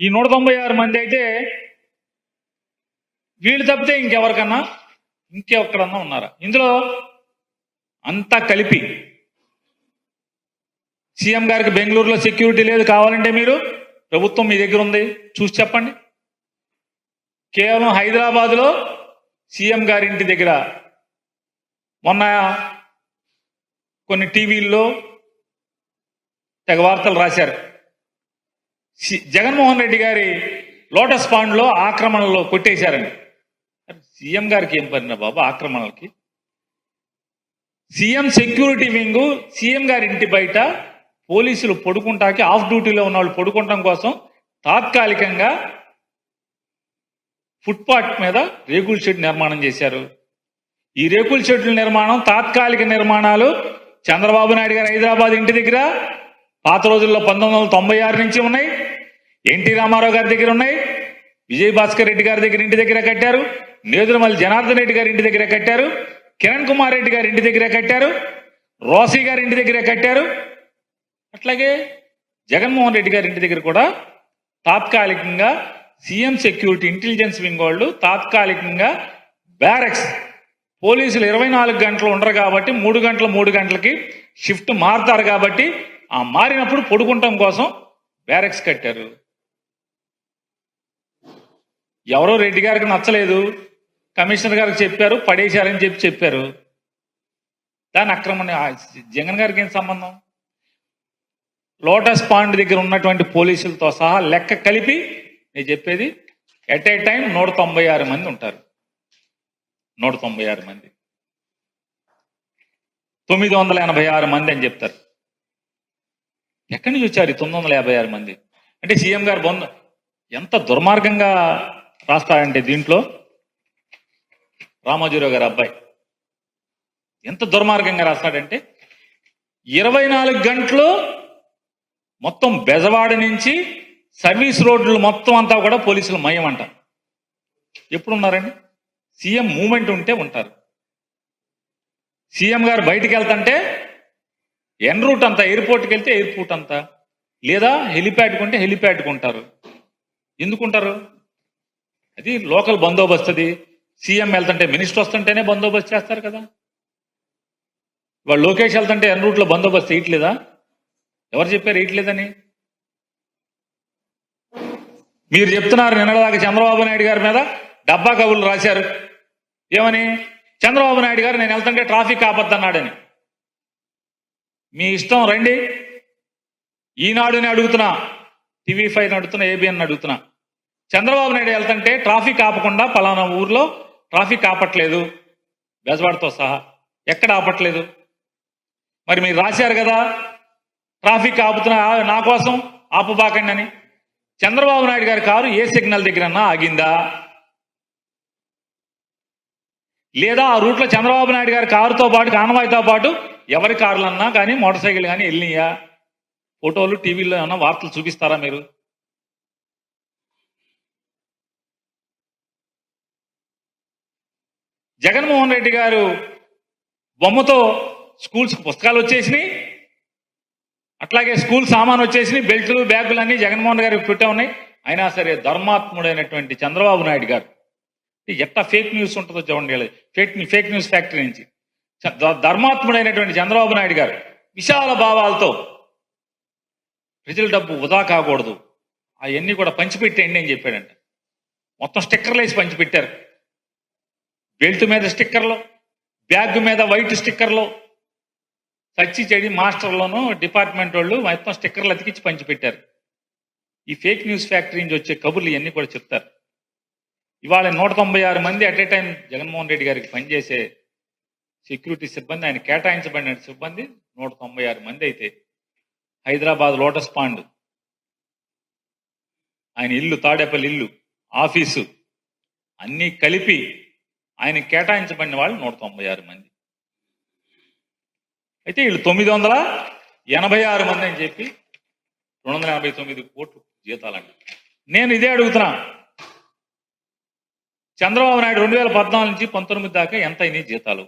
ఈ నూట తొంభై ఆరు మంది అయితే వీళ్ళు తప్పితే ఇంకెవరికన్నా ఇంకెక్కడన్నా ఉన్నారా? ఇందులో అంతా కలిపి సీఎం గారికి బెంగళూరులో సెక్యూరిటీ లేదు కావాలంటే మీరు ప్రభుత్వం మీ దగ్గర ఉంది చూసి చెప్పండి. కేవలం హైదరాబాద్లో సీఎం గారి ఇంటి దగ్గర మొన్న కొన్ని టీవీల్లో తెగ వార్తలు రాశారు. జగన్మోహన్ రెడ్డి గారి లోటస్ పాండ్లో ఆక్రమణలో కొట్టేశారండి సీఎం గారికి ఏం పడిన బాబు ఆక్రమణలకి? సీఎం సెక్యూరిటీ వింగ్ సీఎం గారి ఇంటి బయట పోలీసులు పడుకుంటాకి ఆఫ్ డ్యూటీలో ఉన్న వాళ్ళు పడుకుంటాం కోసం తాత్కాలికంగా ఫుట్పాత్ మీద రేకుల షెడ్ నిర్మాణం చేశారు. ఈ రేకుల షెడ్ల నిర్మాణం తాత్కాలిక నిర్మాణాలు చంద్రబాబు నాయుడు గారు హైదరాబాద్ ఇంటి దగ్గర పాత రోజుల్లో పంతొమ్మిది వందల తొంభై ఆరు నుంచి ఉన్నాయి. ఎన్టీ రామారావు గారి దగ్గర ఉన్నాయి. విజయ్ భాస్కర్ రెడ్డి గారి దగ్గర ఇంటి దగ్గర కట్టారు. నేదురుమల్లి జనార్దన్ రెడ్డి గారి ఇంటి దగ్గర కట్టారు. కిరణ్ కుమార్ రెడ్డి గారి ఇంటి దగ్గర కట్టారు. రోసీ గారి ఇంటి దగ్గర కట్టారు. అట్లాగే జగన్మోహన్ రెడ్డి గారి ఇంటి దగ్గర కూడా తాత్కాలికంగా సీఎం సెక్యూరిటీ ఇంటెలిజెన్స్ వింగ్ వాళ్ళు తాత్కాలికంగా బ్యారక్స్ పోలీసులు ఇరవై నాలుగు గంటలు ఉండరు కాబట్టి మూడు గంటల మూడు గంటలకి షిఫ్ట్ మారుతారు కాబట్టి ఆ మారినప్పుడు పడుకుంటాం కోసం బ్యారక్స్ కట్టారు. ఎవరో రెడ్డి గారికి నచ్చలేదు. కమిషనర్ గారికి చెప్పారు పడేశారని చెప్పి చెప్పారు. దాని అక్రమణ జగన్ గారికి ఏం సంబంధం? లోటస్ పాండ్ దగ్గర ఉన్నటువంటి పోలీసులతో సహా లెక్క కలిపి నేను చెప్పేది ఎట్ ఏ టైం నూట తొంభై ఆరు మంది ఉంటారు. నూట తొంభై ఆరు మంది. తొమ్మిది వందల ఎనభై ఆరు మంది అని చెప్తారు. ఎక్కడి నుంచి వచ్చారు తొమ్మిది వందల యాభై ఆరు మంది? అంటే సీఎం గారు బొంద ఎంత దుర్మార్గంగా రాస్తాడంటే దీంట్లో. రామోజీరావు గారు అబ్బాయి. ఎంత దుర్మార్గంగా రాస్తాడంటే ఇరవై నాలుగు గంటలు మొత్తం బెజవాడ నుంచి సర్వీస్ రోడ్లు మొత్తం అంతా కూడా పోలీసులు మయం అంట ఎప్పుడు ఉన్నారండి సీఎం మూమెంట్ ఉంటే ఉంటారు. సీఎం గారు బయటికి వెళ్తుంటే ఎన్ రూట్ అంతా ఎయిర్పోర్ట్కి వెళ్తే ఎయిర్పోర్ట్ అంతా లేదా హెలిప్యాడ్ కొంటే హెలిప్యాడ్కి ఉంటారు. ఎందుకుంటారు? అది లోకల్ బందోబస్తు అది. సీఎం వెళ్తుంటే మినిస్టర్ వస్తుంటేనే బందోబస్తు చేస్తారు కదా. వాళ్ళు లోకేష్ వెళ్తుంటే ఎన్ రూట్లో బందోబస్తు వేయట్లేదా ఎవరు చెప్పారు వేయట్లేదని మీరు చెప్తున్నారు నిన్నదాకా చంద్రబాబు నాయుడు గారి మీద డబ్బా కబుర్లు రాశారు. ఏమని? చంద్రబాబు నాయుడు గారు నేను వెళ్తుంటే ట్రాఫిక్ ఆపద్దన్నాడని. మీ ఇష్టం రండి. ఈనాడుని అడుగుతున్నా. టీవీ ఫైవ్ అడుగుతున్నా ఏబిఎన్ అడుగుతున్నా చంద్రబాబు నాయుడు వెళ్తుంటే ట్రాఫిక్ ఆపకుండా పలానా ఊర్లో ట్రాఫిక్ ఆపట్లేదు. బెజవాడతో సహా ఎక్కడ ఆపట్లేదు? మరి మీరు రాశారు కదా ట్రాఫిక్ ఆపుతున్నా నా కోసం ఆపబాకండి అని. చంద్రబాబు నాయుడు గారి కారు ఏ సిగ్నల్ దగ్గరన్నా ఆగిందా? లేదా ఆ రూట్లో చంద్రబాబు నాయుడు గారి కారుతో పాటు కానవాయితో పాటు ఎవరి కార్లన్నా కానీ మోటార్ సైకిల్ కానీ వెళ్ళినాయా? ఫోటోలు టీవీలో ఏమన్నా వార్తలు చూపిస్తారా మీరు? జగన్మోహన్ రెడ్డి గారు బొమ్మతో స్కూల్స్ పుస్తకాలు వచ్చేసినాయి. అట్లాగే స్కూల్ సామాన్ వచ్చేసినాయి. బెల్ట్లు బ్యాగులు అన్నీ జగన్మోహన్ గారికి పెట్టే ఉన్నాయి. అయినా సరే ధర్మాత్ముడైనటువంటి చంద్రబాబు నాయుడు గారు ఎట్లా ఫేక్ న్యూస్ ఉంటుందో చూడండి ఫేక్ ఫేక్ న్యూస్ ఫ్యాక్టరీ నుంచి. ధర్మాత్ముడైనటువంటి చంద్రబాబు నాయుడు గారు విశాల భావాలతో ప్రజల డబ్బు వృధా కాకూడదు. అవన్నీ కూడా పంచిపెట్టేయండి అని చెప్పాడంట. మొత్తం స్టిక్కర్లు వేసి పంచిపెట్టారు. బెల్ట్ మీద స్టిక్కర్లు బ్యాగ్ మీద వైట్ స్టిక్కర్లు. సచ్చి చెడి మాస్టర్లోనూ డిపార్ట్మెంట్ వాళ్ళు మొత్తం స్టిక్కర్లు అతికించి పంచిపెట్టారు. ఈ ఫేక్ న్యూస్ ఫ్యాక్టరీ నుంచి వచ్చే కబుర్లు ఇవన్నీ కూడా చెప్తారు. ఇవాళ నూట తొంభై ఆరు మంది at a time Jaganmohan Reddy గారికి పనిచేసే సెక్యూరిటీ సిబ్బంది ఆయన కేటాయించబడిన సిబ్బంది నూట తొంభై ఆరు మంది అయితే. Hyderabad Lotus Pond. ఆయన ఇల్లు తాడేపల్లి ఇల్లు ఆఫీసు అన్నీ కలిపి ఆయన కేటాయించబడిన వాళ్ళు నూట తొంభై ఆరు మంది. అయితే వీళ్ళు తొమ్మిది వందల ఎనభై ఆరు మంది అని చెప్పి రెండు వందల ఎనభై తొమ్మిది కోట్లు జీతాలండి నేను ఇదే అడుగుతున్నా. చంద్రబాబు నాయుడు రెండు వేల పద్నాలుగు నుంచి పంతొమ్మిది దాకా ఎంత అయినాయి జీతాలు?